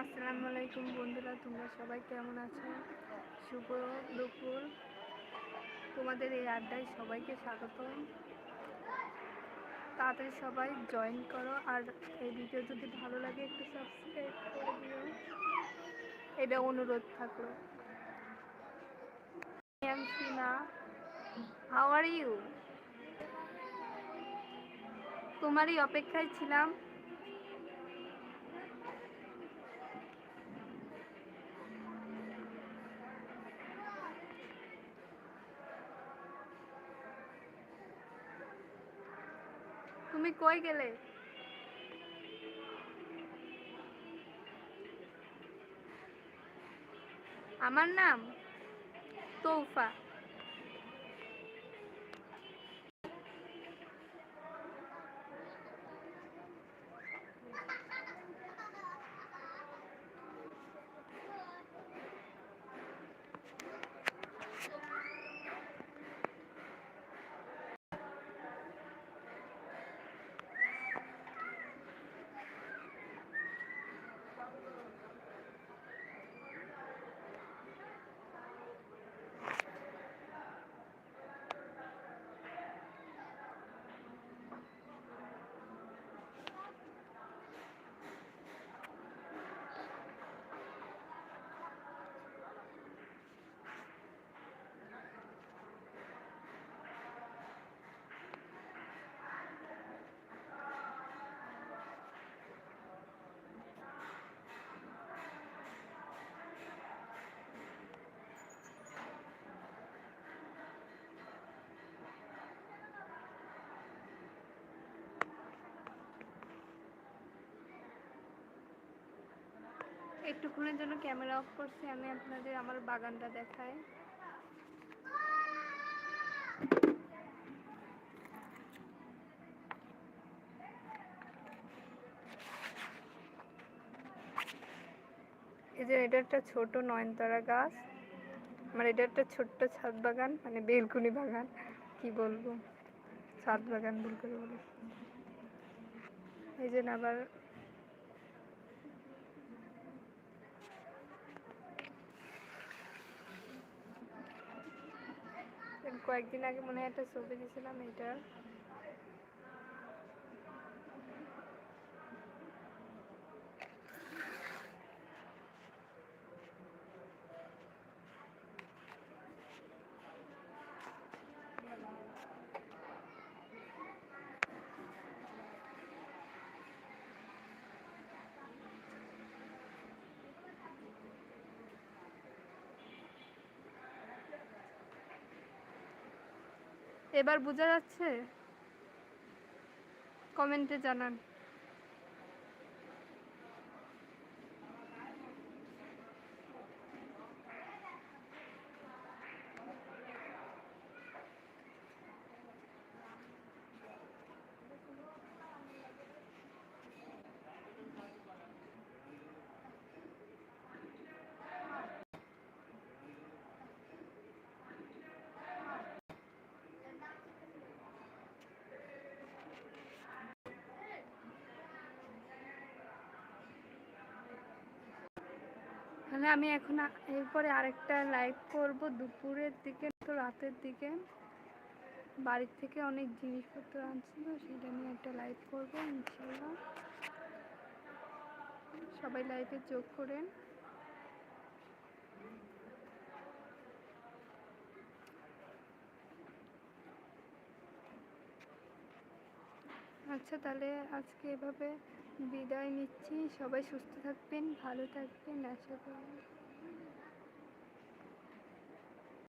আসসালামু আলাইকুম বন্ধুরা, তোমরা সবাই কেমন আছো? শুভ দুপুর। তোমাদের এই আড্ডায় সবাইকে স্বাগত তাড়াতাড়ি সবাই জয়েন করো, আর এই ভিডিও যদি ভালো লাগে একটু সাবস্ক্রাইব করে দিও। এটা অনুরোধ থাকল। সিনা হাউ আর ইউ তোমারই অপেক্ষায় ছিলাম। তুমি কই গেলে? আমার নাম তৌফা একটুক্ষণের জন্য ক্যামেরা অফ করছি, আমি আপনাদের আমার বাগানটা দেখাই। এই যে এটা একটা ছোট নয়নতারা গাছ আমার এটা একটা ছোট্ট ছাদ বাগান মানে বেলকুনি বাগান, কি বলব? ছাদ বাগান ভুল করে বলি এই যে আবার কয়েকদিন আগে মনে হয় একটা ছবি দিয়েছিলাম এটার এবার বোঝা যাচ্ছে? কমেন্টে জানান। তাহলে আমি এখন এরপরে আরেকটা লাইভ করব দুপুরের দিকে, তো রাতের দিকে। বাড়ির থেকে অনেক জিনিসপত্র আনছিল, সেটা নিয়ে একটা লাইভ করব, ইনশাল্লাহ। সবাই লাইভে যোগ করেন। আচ্ছা তাহলে আজকে এভাবে বিদায় নিচ্ছি। সবাই সুস্থ থাকবেন ভালো থাকবেন আশা করি।